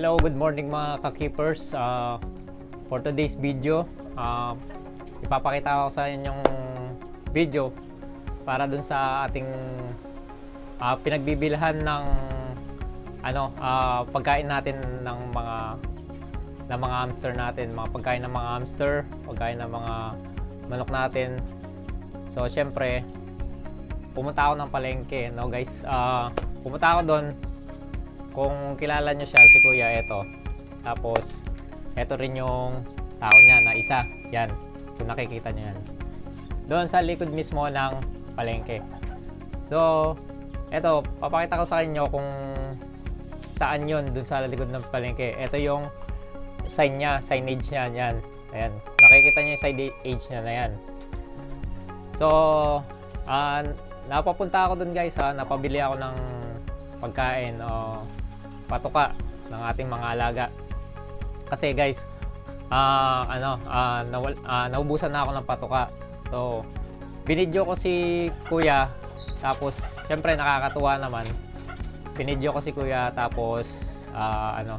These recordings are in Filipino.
Hello, good morning mga ka-keepers. Ah, for today's video, ah, ipapakita ko sa inyo yung video para dun sa ating ah, pinagbibilhan ng ano, ah, pagkain natin ng mga ng mga hamster natin, mga pagkain ng mga hamster, pagkain ng mga manok natin. So, syempre, pumunta ako ng palengke, no guys. Ah, pumunta ako doon kung kilala nyo siya, si Kuya, eto. Tapos, eto rin yung tao niya na isa. Yan. So, nakikita nyo yan. Doon sa likod mismo ng palengke. So, eto, papakita ko sa inyo kung saan yun doon sa likod ng palengke. Eto yung sign niya, signage niya, yan. Ayan. Nakikita niyo yung signage niya na yan. So, ah, napapunta ako doon guys ha, napabili ako ng pagkain o patuka ng ating mga alaga. Kasi guys, ah ano, ah nawal, ah, naubusan na ako ng patuka. So, binidyo ko si Kuya tapos syempre nakakatuwa naman. Binidyo ko si Kuya tapos ah, ano,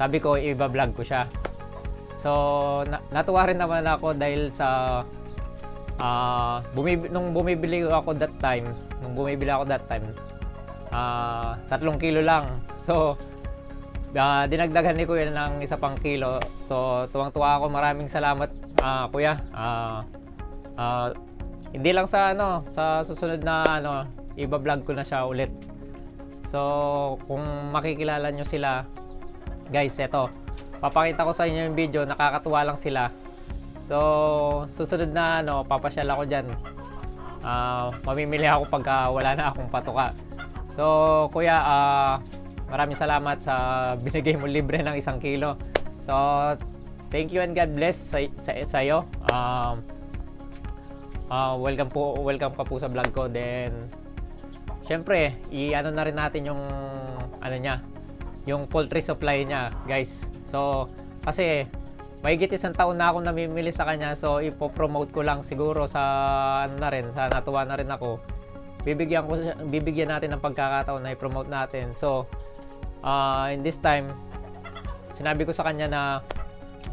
sabi ko i-vlog ko siya. So, na- natuwa rin naman ako dahil sa ah bumib- nung bumibili ako that time, nung bumibili ako that time, ah tatlong kilo lang. So, ah, dinagdagan ni Kuya ng isa pang kilo. So, tuwang-tuwa ako. Maraming salamat, ah, Kuya. Ah, ah, hindi lang sa ano, sa susunod na ano, iba-vlog ko na siya ulit. So, kung makikilala nyo sila, guys, eto. Papakita ko sa inyo yung video, nakakatuwa lang sila. So, susunod na ano, papasyal ako diyan. Ah, mamimili ako pagka wala na akong patuka. So, kuya, ah, maraming salamat sa binigay mo libre ng isang kilo. So, thank you and God bless sa, sa, sa iyo. Um, ah, welcome po, welcome ka po sa vlog ko. Then, syempre, i-ano na rin natin yung ano niya, yung poultry supply niya, guys. So, kasi mahigit isang taon na ako namimili sa kanya so ipo-promote ko lang siguro sa ano na rin sa natuwa na rin ako bibigyan ko bibigyan natin ng pagkakataon na i-promote natin so uh, in this time sinabi ko sa kanya na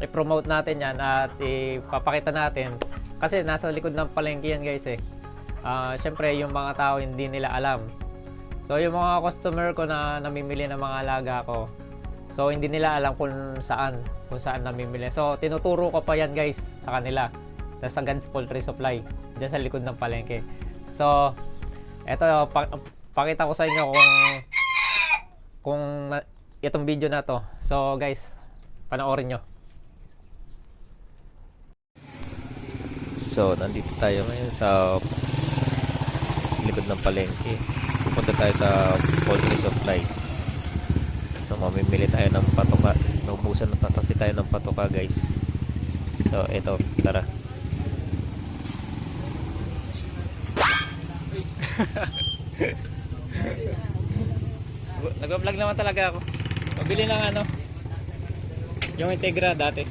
i-promote natin yan at ipapakita natin kasi nasa likod ng palengke yan guys eh Ah, syempre yung mga tao hindi nila alam so yung mga customer ko na namimili ng mga alaga ko So hindi nila alam kung saan, kung saan namimili. So tinuturo ko pa yan guys sa kanila. Sa Guns Poultry Supply, diyan sa likod ng palengke. So eto pa- pakita ko sa inyo kung kung itong video na to. So guys, panoorin nyo. So, nandito tayo ngayon sa likod ng palengke. Pupunta tayo sa poultry supply. So, mamimili tayo ng patoka. Naubusan na kasi tayo ng patoka, guys. So, eto, tara. Nag-vlog naman talaga ako. Pabili ng ano, yung Integra dati.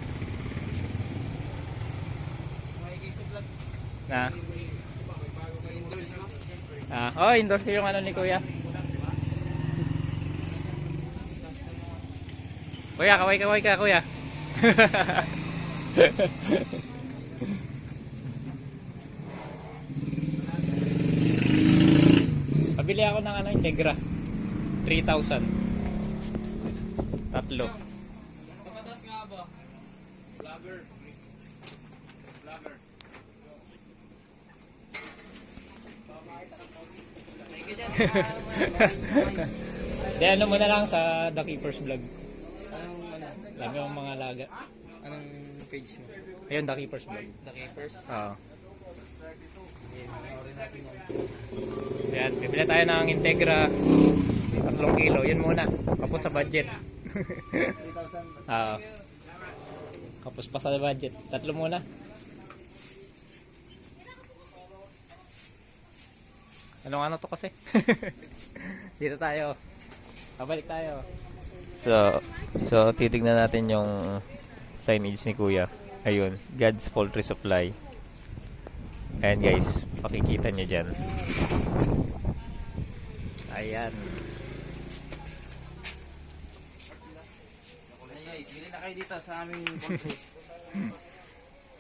Na. Ah, oh, endorse yung ano ni Kuya. Kuya, kaway-kaway ka, Kuya. Pabili ako ng ano, Integra. 3,000. Tatlo. Papatas nga ba? Vlogger. Vlogger. Di ano mo na lang sa The Keeper's Vlog. Anong, ano, Lami ang mga laga. anong page mo? Ayun, The Keeper's Vlog. The Keepers? Oo. Yan. Bibili tayo ng Integra. Tatlong kilo. Yun muna. Kapos sa budget. 3,000. Oo. Kapos pa sa budget. Tatlo muna. Anong ano to kasi? Dito tayo. Pabalik tayo. So, so titignan natin yung signage ni Kuya. Ayun, God's Poultry Supply. Ayan guys, makikita nyo dyan. Ayan. kayo dito sa aming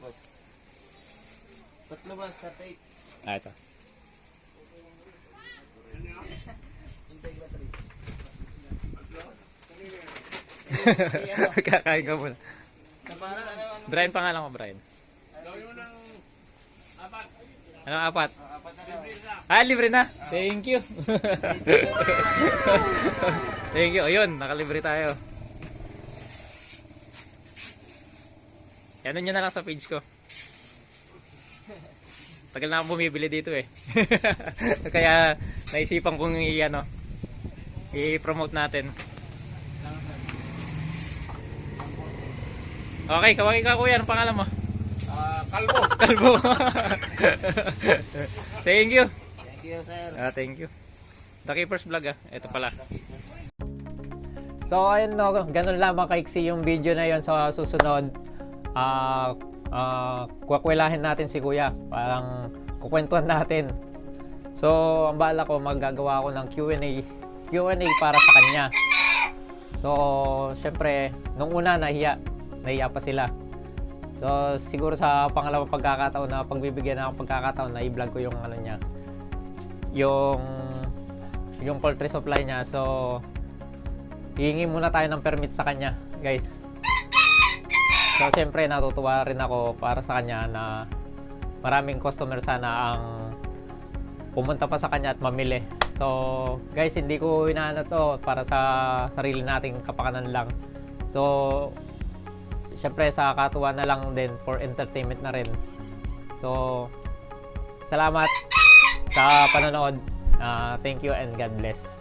boss. Tatlo boss, cut eight. Ah, ito. Kakain ka muna. Brian, pangalan ko, Brian. Anong apat? Ah, libre na. Thank you. Thank you. Ayun, nakalibre tayo. Ano nyo na lang sa page ko. Tagal na akong bumibili dito eh. Kaya naisipan kong i-ano, i-promote natin. Okay, kawagi ka kuya. Anong pangalan mo? Kalbo. Kalbo. thank you. Thank you, sir. Ah, thank you. The Keepers Vlog ah. Ito pala. So ayun no, ganun lamang kaiksi yung video na yon sa susunod. Ah ah kukwelahin natin si Kuya. Parang kukwentuhan natin. So ang bala ko maggagawa ako ng Q&A Q&A para sa kanya. So syempre nung una nahiya, nahiya pa sila. So siguro sa pangalawang pagkakataon na pagbibigyan ako pagkakataon na i-vlog ko yung ano niya. Yung yung poultry supply niya. So hihingi muna tayo ng permit sa kanya, guys. So, siyempre, natutuwa rin ako para sa kanya na maraming customer sana ang pumunta pa sa kanya at mamili. So, guys, hindi ko inaano to para sa sarili nating kapakanan lang. So, siyempre, sa katuwa na lang din for entertainment na rin. So, salamat sa panonood. Ah, thank you and God bless.